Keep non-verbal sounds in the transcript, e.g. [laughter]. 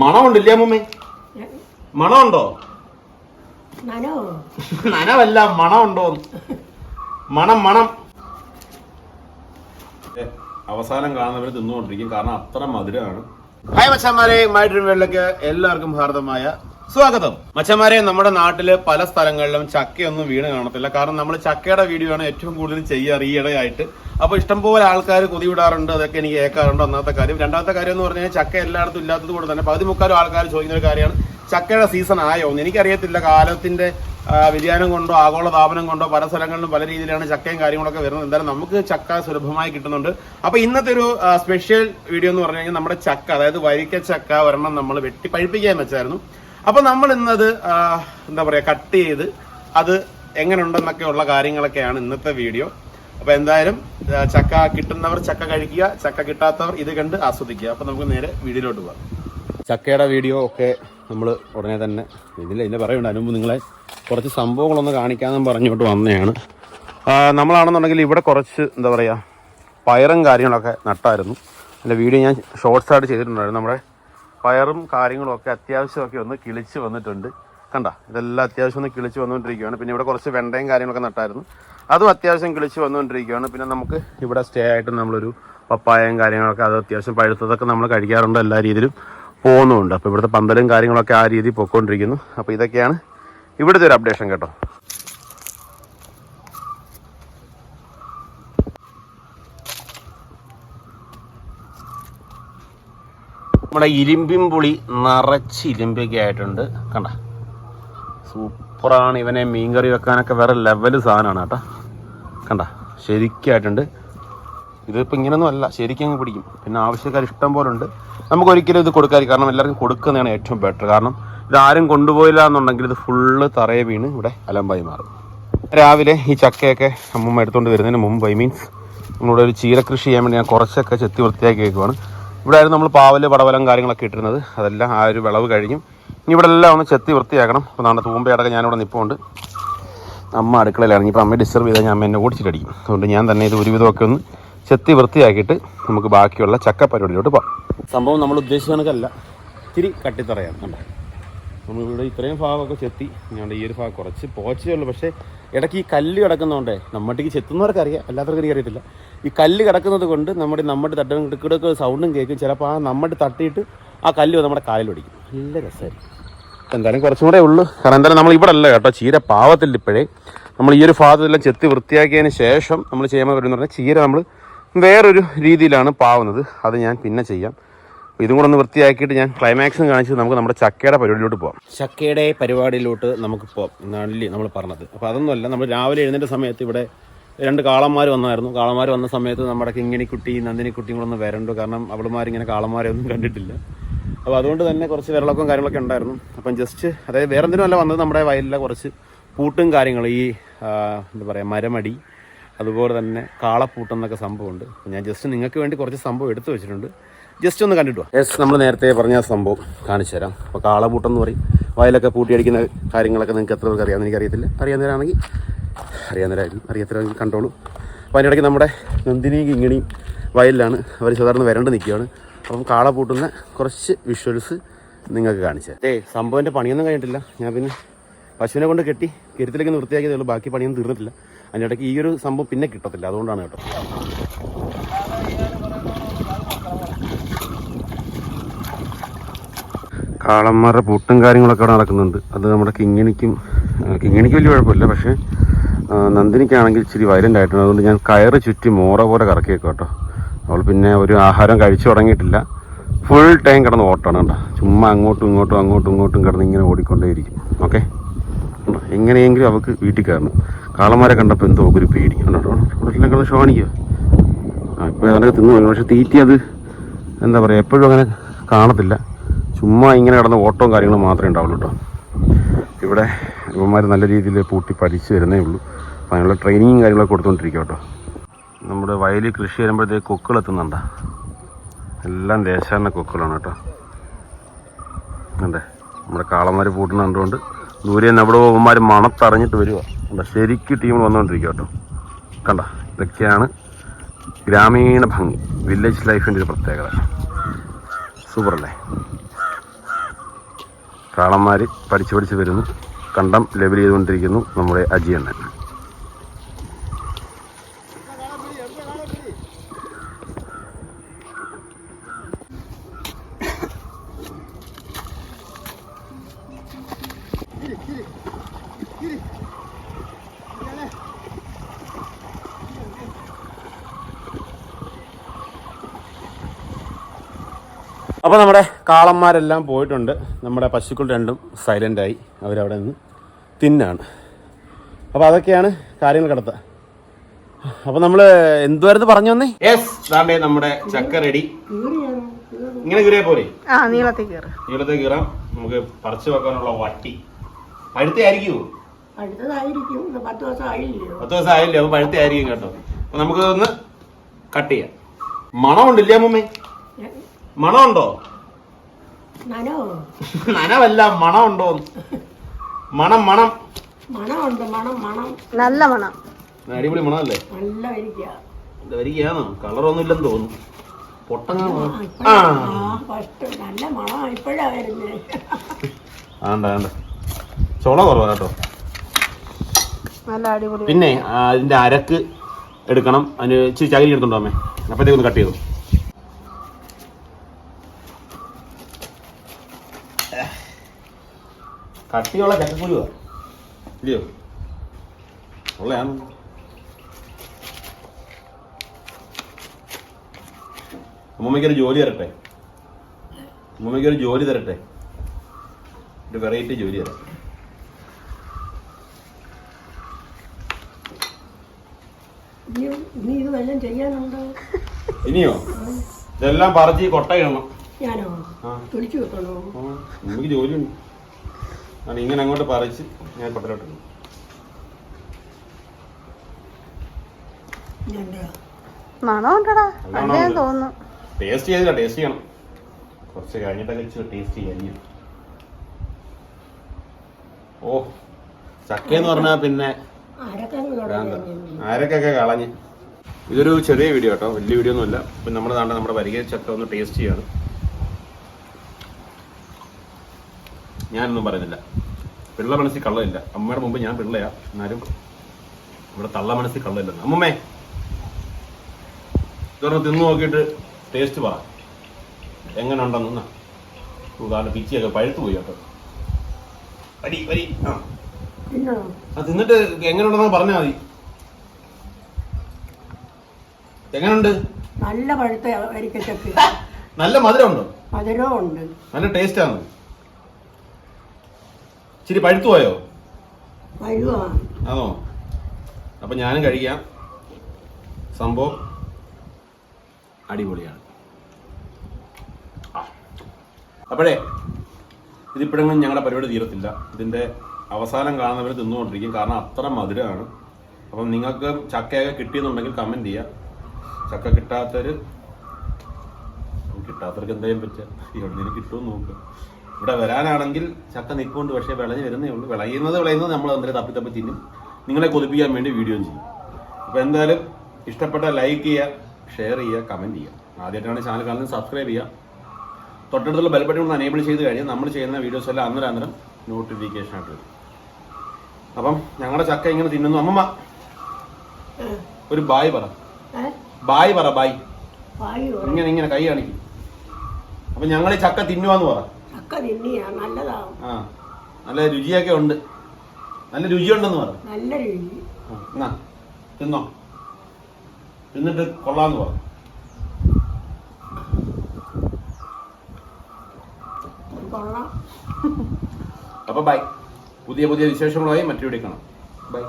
മണമുണ്ടില്ലേ അമ്മൂമ്മേ? മണമുണ്ടോ? നനവല്ല മണമുണ്ടോ? മണം മണം. അവസാനം കാണുന്നവർ തിന്നുകൊണ്ടിരിക്കും. കാരണം അത്ര മധുരമാണ് ഹായ് മച്ചാമാരെ മൈ വേൾഡിലേക്ക് എല്ലാവർക്കും ഭാരതമായ സ്വാഗതം. മച്ചന്മാരെ നമ്മുടെ നാട്ടിൽ പല സ്ഥലങ്ങളിലും ചക്കയൊന്നും വീണ് കാണത്തില്ല. കാരണം നമ്മൾ ചക്കയുടെ വീഡിയോ ആണ് ഏറ്റവും കൂടുതൽ ചെയ്യാറ് ഈ ഇടയായിട്ട്. അപ്പൊ ഇഷ്ടംപോലെ ആൾക്കാർ കൊതിവിടാറുണ്ട് അതൊക്കെ എനിക്ക് കേൾക്കാറുണ്ട് ഒന്നാമത്തെ കാര്യം. രണ്ടാമത്തെ കാര്യം എന്ന് പറഞ്ഞാൽ ചക്ക എല്ലായിടത്തും ഇല്ലാത്തത് കൊണ്ട് തന്നെ പകുതി മുക്കാലും ആൾക്കാർ ചോദിക്കുന്ന ഒരു കാര്യമാണ്. ചക്കയുടെ സീസൺ ആയോ എന്ന് എനിക്കറിയത്തില്ല. കാലത്തിന്റെ വ്യതിയാനം കൊണ്ടോ ആഗോള താപനം കൊണ്ടോ പല സ്ഥലങ്ങളിലും പല രീതിയിലാണ് ചക്കയും കാര്യങ്ങളൊക്കെ വരുന്നത്. എന്തായാലും നമുക്ക് ചക്ക സുലഭമായി കിട്ടുന്നുണ്ട്. അപ്പൊ ഇന്നത്തെ ഒരു സ്പെഷ്യൽ വീഡിയോ എന്ന് പറഞ്ഞു കഴിഞ്ഞാൽ നമ്മുടെ ചക്ക അതായത് വരിക്ക ചക്ക ഒരെണ്ണം നമ്മൾ വെട്ടി പഴുപ്പിക്കാൻ വെച്ചായിരുന്നു. അപ്പൊ നമ്മൾ ഇന്നത് എന്താ പറയാ കട്ട് ചെയ്ത് അത് എങ്ങനെ ഉണ്ടെന്നൊക്കെ ഉള്ള കാര്യങ്ങളൊക്കെയാണ് ഇന്നത്തെ വീഡിയോ അപ്പൊ എന്തായാലും ചക്ക കിട്ടുന്നവർ ചക്ക കഴിക്കുക ചക്ക കിട്ടാത്തവർ ഇത് കണ്ട് ആസ്വദിക്കുക. അപ്പൊ നമുക്ക് നേരെ വീഡിയോയിലോട്ട് പോകാം. ചക്കയുടെ വീഡിയോ ഒക്കെ നമ്മൾ ഉടനെ തന്നെ ഇതില്ല ഇതിന്റെ പറയുന്നുണ്ട് അതിന് മുമ്പ് നിങ്ങളെ കുറച്ച് സംഭവങ്ങളൊന്ന് കാണിക്കാമെന്ന് പറഞ്ഞോട്ട് വന്നതാണ്. നമ്മളാണെന്നുണ്ടെങ്കിൽ ഇവിടെ കുറച്ച് എന്താ പറയുക പയറും കാര്യങ്ങളൊക്കെ നട്ടായിരുന്നു. അതിന്റെ വീഡിയോ ഞാൻ ഷോർട്സ് ആയിട്ട് ചെയ്തിട്ടുണ്ടായിരുന്നു. നമ്മുടെ പയറും കാര്യങ്ങളൊക്കെ അത്യാവശ്യമൊക്കെ ഒന്ന് കിളിച്ച് വന്നിട്ടുണ്ട്. കണ്ട? ഇതെല്ലാം അത്യാവശ്യം ഒന്ന് കിളിച്ച് വന്നുകൊണ്ടിരിക്കുകയാണ്. പിന്നെ ഇവിടെ കുറച്ച് വെണ്ടയും കാര്യങ്ങളൊക്കെ നട്ടായിരുന്നു. അതും അത്യാവശ്യം കിളിച്ച് വന്നുകൊണ്ടിരിക്കുകയാണ്. പിന്നെ നമുക്ക് ഇവിടെ സ്റ്റേ ആയിട്ട് നമ്മളൊരു പപ്പായയും കാര്യങ്ങളൊക്കെ അത് അത്യാവശ്യം പഴുത്തതൊക്കെ നമ്മൾ കഴിക്കാറുണ്ട് എല്ലാ രീതിയിലും പോകുന്നുമുണ്ട്. അപ്പോൾ ഇവിടുത്തെ പന്തലും കാര്യങ്ങളൊക്കെ ആ രീതിയിൽ പൊയ്ക്കൊണ്ടിരിക്കുന്നു. അപ്പോൾ ഇതൊക്കെയാണ് ഇവിടുത്തെ ഒരു അപ്ഡേഷൻ കേട്ടോ. നമ്മുടെ ഇരുമ്പിൻ പുളി നിറച്ച് ഇരുമ്പൊക്കെ ആയിട്ടുണ്ട്. കണ്ട. സൂപ്പറാണ് ഇവനെ മീൻകറി വെക്കാനൊക്കെ വേറെ ലെവൽ സാധനമാണ് കേട്ടോ. കണ്ട. ശരിക്കായിട്ടുണ്ട്. ഇതിപ്പോൾ ഇങ്ങനെയൊന്നും അല്ല. ശരിക്കും അങ്ങ് പിടിക്കും. പിന്നെ ആവശ്യക്കാർ ഇഷ്ടം പോലെ ഉണ്ട്. നമുക്ക് ഒരിക്കലും ഇത് കൊടുക്കാതിരിക്കും. കാരണം എല്ലാവർക്കും കൊടുക്കുന്നതാണ് ഏറ്റവും ബെറ്റർ കാരണം ഇതാരും കൊണ്ടുപോയില്ല എന്നുണ്ടെങ്കിൽ ഇത് ഫുള്ള് തറയെ വീണ് ഇവിടെ അലമ്പായി മാറും. രാവിലെ ഈ ചക്കയൊക്കെ അമ്മമ്മ എടുത്തുകൊണ്ട് വരുന്നതിന് മുമ്പ് ഐ മീൻസ് നമ്മളിവിടെ ഒരു ചീര കൃഷി ചെയ്യാൻ വേണ്ടി ഞാൻ കുറച്ചൊക്കെ ചെത്തി വൃത്തിയാക്കി വെക്കുവാണ്. ഇവിടെ ആയിരുന്നു നമ്മൾ പാവൽ പടവലം കാര്യങ്ങളൊക്കെ ഇട്ടിരുന്നത്. അതെല്ലാം ആ ഒരു വിളവ് കഴിഞ്ഞു. ഇനി ഇവിടെ എല്ലാം ഒന്ന് ചെത്തി വൃത്തിയാക്കണം. അപ്പോൾ നാളെ തൂമ്പയടക്കം ഞാനിവിടെ നിൽപ്പുണ്ട് അമ്മ അടുക്കളയിലാണ് ഇനിയിപ്പോൾ അമ്മയെ ഡിസ്റ്റർബ് ചെയ്താൽ ഞാൻ അമ്മ എന്നെ ഓടിച്ചിട്ടടിക്കും. അതുകൊണ്ട് ഞാൻ തന്നെ ഇത് ഒരുവിധമൊക്കെ ഒന്ന് ചെത്തി വൃത്തിയാക്കിയിട്ട് നമുക്ക് ബാക്കിയുള്ള ചക്ക പരിപാടിയിലോട്ട് പോകാം. സംഭവം നമ്മൾ ഉദ്ദേശിച്ച കണക്കല്ല ഇത്തിരി കട്ടിത്തറയാണ്. നമ്മളിവിടെ ഇത്രയും ഭാഗമൊക്കെ ചെത്തി. ഞങ്ങളുടെ ഈ ഒരു ഭാഗം കുറച്ച് പോച്ചേ ഉള്ളൂ. പക്ഷേ ഇടയ്ക്ക് ഈ കല്ല് കിടക്കുന്നതുകൊണ്ടേ നമ്മുടെ ചെത്തുന്നവർക്ക് അറിയാം അല്ലാത്തവർക്ക് എനിക്ക് അറിയത്തില്ല ഈ കല്ല് കിടക്കുന്നത് കൊണ്ട് നമ്മുടെ നമ്മുടെ തട്ടും കിടക്കിടക്ക് സൗണ്ടും കേൾക്കും. ചിലപ്പോൾ ആ നമ്മുടെ തട്ടിയിട്ട് ആ കല്ല് നമ്മുടെ കാലിൽ ഒടിക്കും നല്ല രസമായിരിക്കും എന്തായാലും കുറച്ചും കൂടെ ഉള്ളൂ. കാരണം എന്തായാലും നമ്മൾ ഇവിടെ അല്ല കേട്ടോ. ചീര പാവത്തിൽ ഇപ്പോഴേ. നമ്മൾ ഈ ഒരു ഭാഗത്തെല്ലാം ചെത്തി വൃത്തിയാക്കിയതിന് ശേഷം നമ്മൾ ചെയ്യാൻ പറ്റുന്ന പറഞ്ഞാൽ ചീര നമ്മൾ വേറൊരു രീതിയിലാണ് പാവുന്നത്. അത് ഞാൻ പിന്നെ ചെയ്യാം. ഇതും കൂടെ ഒന്ന് വൃത്തിയാക്കിയിട്ട് ഞാൻ ക്ലൈമാക്സും കാണിച്ച് നമുക്ക് നമ്മുടെ ചക്കയുടെ പരിപാടിയിലോട്ട് പോകാം ചക്കയുടെ പരിപാടിയിലോട്ട് നമുക്ക് പോകാം എന്നാണല്ലേ നമ്മൾ പറഞ്ഞത്. അപ്പോൾ അതൊന്നുമല്ല നമ്മൾ രാവിലെ എഴുന്നേറ്റ സമയത്ത് ഇവിടെ രണ്ട് കാളന്മാർ വന്നായിരുന്നു. കാളന്മാർ വന്ന സമയത്ത് നമ്മുടെ കിങ്ങിണിക്കുട്ടി നന്ദിനിക്കുട്ടിയും കൂടെ ഒന്ന് വരണ്ടു. കാരണം അവളുമാരിങ്ങനെ കാളന്മാരെ ഒന്നും കണ്ടിട്ടില്ല. അപ്പോൾ അതുകൊണ്ട് തന്നെ കുറച്ച് വിരളക്കവും കാര്യങ്ങളൊക്കെ ഉണ്ടായിരുന്നു. അപ്പം ജസ്റ്റ് അതായത് വേറെ എന്തിനും അല്ല വന്നത് നമ്മുടെ വയലിലെ കുറച്ച് പൂട്ടും കാര്യങ്ങളും. ഈ എന്താ പറയുക മരമടി അതുപോലെ തന്നെ കാളപ്പൂട്ടം എന്നൊക്കെ സംഭവമുണ്ട്. ഞാൻ ജസ്റ്റ് നിങ്ങൾക്ക് വേണ്ടി കുറച്ച് സംഭവം എടുത്തു വെച്ചിട്ടുണ്ട്. ജസ്റ്റ് ഒന്ന് കണ്ടിട്ട് യെസ് നമ്മൾ നേരത്തെ പറഞ്ഞ സംഭവം കാണിച്ചു തരാം. അപ്പോൾ കാളപൂട്ടം എന്ന് പറയും. വയലൊക്കെ പൂട്ടിയടിക്കുന്ന കാര്യങ്ങളൊക്കെ നിങ്ങൾക്ക് എത്ര പേർക്ക് അറിയാമെന്ന് എനിക്കറിയത്തില്ല അറിയാവുന്നവരാണെങ്കിൽ അറിയാവുന്നവരായിരിക്കും അറിയാത്തവരാണെങ്കിൽ കണ്ടോളൂ. അപ്പോൾ അതിനിടയ്ക്ക് നമ്മുടെ നന്ദിനി കിങ്ങിണി വയലിലാണ്. അവർ സാധാരണ വരണ്ട് നിൽക്കുകയാണ്. അപ്പം കാളപൂട്ടുന്ന കുറച്ച് വിഷ്വൽസ് നിങ്ങൾക്ക് കാണിച്ചു ഏ സംഭവന്റെ പണിയൊന്നും കഴിഞ്ഞിട്ടില്ല. ഞാൻ പിന്നെ പശുവിനെ കൊണ്ട് കെട്ടി കരുത്തിലേക്ക് വൃത്തിയാക്കിയതേ ഉള്ളൂ. ബാക്കി പണിയൊന്നും തീർന്നിട്ടില്ല. അതിനിടയ്ക്ക് ഈ ഒരു സംഭവം പിന്നെ കിട്ടത്തില്ല. അതുകൊണ്ടാണ് കേട്ടോ. കാളന്മാരുടെ പൂട്ടും കാര്യങ്ങളൊക്കെ അവിടെ നടക്കുന്നുണ്ട്. അത് നമ്മുടെ കിങ്ങിണിക്കും കിങ്ങിണിക്ക് വലിയ കുഴപ്പമില്ല. പക്ഷേ നന്ദിനിക്കാണെങ്കിൽ ഇച്ചിരി വയലന്റ് ആയിട്ടുണ്ട്. അതുകൊണ്ട് ഞാൻ കയറ് ചുറ്റി മോറ പോലെ കറക്കി വെക്കാം കേട്ടോ. അവൾ പിന്നെ ഒരു ആഹാരം കഴിച്ചു തുടങ്ങിയിട്ടില്ല. ഫുൾ ടൈം കിടന്ന് ഓട്ടാണ് കേട്ടോ. ചുമ്മാ അങ്ങോട്ടും ഇങ്ങോട്ടും അങ്ങോട്ടും ഇങ്ങോട്ടും കിടന്ന് ഇങ്ങനെ ഓടിക്കൊണ്ടേയിരിക്കും. ഓക്കെ? എങ്ങനെയെങ്കിലും അവൾക്ക് വീട്ടിൽ കയറണം. കാളന്മാരെ കണ്ടപ്പോൾ എന്തോ ഒരു പേടി. കണ്ടോ കിടന്ന് ഷോണിക്കുക ആ ഇപ്പോൾ അതിനൊക്കെ തിന്നു പോയി. പക്ഷേ തീറ്റി അത് എന്താ പറയുക എപ്പോഴും അങ്ങനെ കാണത്തില്ല. ചുമ്മാ ഇങ്ങനെ കിടന്ന ഓട്ടവും കാര്യങ്ങളും മാത്രമേ ഉണ്ടാവുള്ളൂ കേട്ടോ ഇവിടെ ഇവന്മാർ നല്ല രീതിയിൽ പൂട്ടി പഠിച്ച് വരുന്നേ ഉള്ളൂ. അപ്പം അതിനുള്ള ട്രെയിനിങ്ങും കാര്യങ്ങളൊക്കെ കൊടുത്തുകൊണ്ടിരിക്കുക കേട്ടോ നമ്മുടെ വയലിൽ കൃഷി വരുമ്പോഴത്തേക്ക് കൊക്കുകൾ എത്തുന്നുണ്ടോ? എല്ലാം ദേശാടന കൊക്കുകളാണ് കേട്ടോ അതെ നമ്മുടെ കാളന്മാർ പൂട്ടുന്ന കണ്ടുകൊണ്ട് ദൂരെ എവിടെ പോകുമ്പോൾ മണത്തറിഞ്ഞിട്ട് വരുക കണ്ട ശരിക്കും ടീം വന്നുകൊണ്ടിരിക്കുക കേട്ടോ. കണ്ട ഇതൊക്കെയാണ് ഗ്രാമീണ ഭംഗി വില്ലേജ് ലൈഫിന്റെ ഒരു പ്രത്യേകത. സൂപ്പറല്ലേ? കാളന്മാർ പഠിച്ച് പഠിച്ച് വരുന്നു. കണ്ടം ലെവൽ ചെയ്തുകൊണ്ടിരിക്കുന്നു നമ്മുടെ അജിയണ്ണൻ അപ്പോൾ നമ്മുടെ കാളന്മാരെല്ലാം പോയിട്ടുണ്ട്. നമ്മുടെ പശുക്കൾ രണ്ടും സൈലന്റായി അവരവിടെ നിന്ന് തിന്നാണ്. അപ്പോൾ അതൊക്കെയാണ് കാര്യങ്ങൾ കിടത്ത അപ്പോൾ നമ്മൾ എന്തുവായിരുന്നു പറഞ്ഞു വന്നേ? യെസ് ദാണ്ടേ നമ്മുടെ ചക്ക റെഡി ഇങ്ങനെ കീറിയാ പോരെ? ആ നീളത്തിൽ കയറ് നീളത്തെ കീറാം. നമുക്ക് പറിച്ചു വെക്കാനുള്ള വട്ടി. പഴുത്തയായിരിക്കുമോ പത്ത് ദിവസം ആയില്ലേ? അപ്പൊ പഴുത്തയായിരിക്കും കേട്ടോ. അപ്പോൾ നമുക്ക് ഒന്ന് കട്ട് ചെയ്യാം. മണമുണ്ടില്ലേ അമ്മമ്മേ? മണമുണ്ടോ? നനോ നനവല്ല മണമുണ്ടോ? മണം മണം. മണമുണ്ട് മണം മണം. നല്ല മണം. അടിപൊളി മണമല്ലേ? നല്ല വരികയാണോ. കളറൊന്നും ഇല്ലെന്ന് തോന്നുന്നു. പൊട്ടങ്ങ ആ ആ. ഫസ്റ്റ് നല്ല മണം ഇപ്പോഴാ വരുന്നത് ആണ്ട ആണ്ട ചുള കുറവാ കേട്ടോ. നല്ല അടിപൊളി. പിന്നെ അതിന്റെ അരക്ക് എടുക്കണം. അതിന് ഇച്ചിരി ചകിരി എടുത്തുണ്ടോ അമ്മേ. അപ്പത്തേക്കൊന്ന് കട്ട് ചെയ്തു. കട്ടിയുള്ള ചക്കക്കുരുവാ. ഇല്ലയോ? ഉള്ളയാണ്? അമ്മമ്മയ്ക്കൊരു ജോലി തരട്ടെ. അമ്മമ്മയ്ക്കൊരു ജോലി തരട്ടെ. ഒരു വെറൈറ്റി ജോലി തരാം. ഇനിയോ ഇതെല്ലാം പറിച്ച് കൊട്ടയിടണം. നമുക്ക് ജോലിയുണ്ട്. ആണ്. ഇങ്ങനെ അങ്ങോട്ട് പറിച്ച് ഞാൻ കൊട്ടലോട്ട് ഇടും. ഞാന്റെ മണം ഉണ്ടടാ നല്ലോണം അല്ലേ ഉണ്ട്. തോന്നുന്നു. ടേസ്റ്റ് ചെയ്തില്ല ടേസ്റ്റ് ചെയ്യണം. കുറച്ച് കഴിഞ്ഞിട്ടൊക്കെ ഇച്ചിരി ടേസ്റ്റ് ചെയ്യാൻ ഓ ചക്ക എന്ന് പറഞ്ഞാൽ പിന്നെ ആരൊക്കെ ഭ്രാന്താ. തുടങ്ങി കളഞ്ഞ് ഇതൊരു ചെറിയ വീഡിയോ കേട്ടോ വലിയ വീഡിയോ ഒന്നുമല്ല. പിന്നെ നമ്മുടെ നാട്ടിൽ നമ്മുടെ വരിക ചക്ക ഒന്ന് ടേസ്റ്റ് ചെയ്യാണ്. ഞാനൊന്നും പറയുന്നില്ല. പിള്ള മനസ്സിൽ കള്ളമില്ല അമ്മയുടെ മുമ്പ് ഞാൻ പിള്ളയാ. എന്നാലും ഇവിടെ തള്ള മനസ്സിൽ കള്ളമില്ലെന്ന് അമ്മമ്മേ ഇതൊരെണ്ണം തിന്നു നോക്കിയിട്ട് ടേസ്റ്റ് പറ. എങ്ങനെ ഉണ്ടെന്ന് കാരണം പിച്ചിയൊക്കെ പഴുത്തു പോയി കേട്ടോ. വരി വരി ആ. തിന്നിട്ട് എങ്ങനെയുണ്ടെന്ന് പറഞ്ഞാൽ മതി. എങ്ങനെയുണ്ട് നല്ല പഴുത്ത [laughs] നല്ല മധുരമുണ്ടോ? മധുരവും ഉണ്ട് നല്ല ടേസ്റ്റ് ആണ്? ഇച്ചിരി പഴുത്തു പോയോ? ആണോ? അപ്പൊ ഞാനും കഴിക്കാം. സംഭവം അടിപൊളിയാണ്. അപ്പോഴേ ഇതിപ്പോഴെങ്കിലും ഞങ്ങളുടെ പരിപാടി തീരത്തില്ല. ഇതിന്റെ അവസാനം കാണുന്നവർ തിന്നുകൊണ്ടിരിക്കും. കാരണം അത്ര മധുരമാണ് അപ്പം നിങ്ങൾക്ക് ചക്കയൊക്കെ കിട്ടിയെന്നുണ്ടെങ്കിൽ കമന്റ് ചെയ്യാം. ചക്ക കിട്ടാത്തവർ കിട്ടാത്തവർക്ക് എന്തെങ്കിലും പറ്റുക. എവിടെയെങ്കിലും കിട്ടുമെന്ന് നോക്കുക ഇവിടെ വരാനാണെങ്കിൽ ചക്ക നിൽക്കൊണ്ട് പക്ഷേ വിളഞ്ഞ് വരുന്നേ ഉള്ളൂ. വിളയുന്നത് വിളയുന്നത് നമ്മൾ അന്നേരം തപ്പി തപ്പി തിന്നും. നിങ്ങളെ കൊതിപ്പിക്കാൻ വേണ്ടി വീഡിയോ ചെയ്യും. അപ്പോൾ എന്തായാലും ഇഷ്ടപ്പെട്ട ലൈക്ക് ചെയ്യുക ഷെയർ ചെയ്യുക കമന്റ് ചെയ്യുക. ആദ്യമായിട്ടാണ് ചാനൽ കാണുന്നത് സബ്സ്ക്രൈബ് ചെയ്യുക. തൊട്ടടുത്തുള്ള ബെൽബട്ടൺ ഒന്ന് അനേബിൾ ചെയ്ത് കഴിഞ്ഞാൽ നമ്മൾ ചെയ്യുന്ന വീഡിയോസ് എല്ലാം അന്നേരം അന്നേരം നോട്ടിഫിക്കേഷൻ ആയിട്ട് വരും. അപ്പം ഞങ്ങളുടെ ചക്ക ഇങ്ങനെ തിന്നുന്നു. അമ്മമ്മ ഒരു ബായ് പറ. ബായ് പറ ബായ്. ഇങ്ങനെ ഇങ്ങനെ കൈ കാണിക്കും. അപ്പം ഞങ്ങൾ ഈ ചക്ക തിന്നുവാന്ന് പറ. നല്ലതാവും. ആ നല്ല രുചിയൊക്കെ ഉണ്ട്. നല്ല രുചിയുണ്ടെന്ന് പറഞ്ഞു നല്ല രുചി. എന്നാ തിന്നോ. തിന്നിട്ട് കൊള്ളാന്ന് പറഞ്ഞു കൊള്ളാം. അപ്പൊ ബൈ. പുതിയ പുതിയ വിശേഷങ്ങളുമായി മറ്റു കാണാം. ബൈ.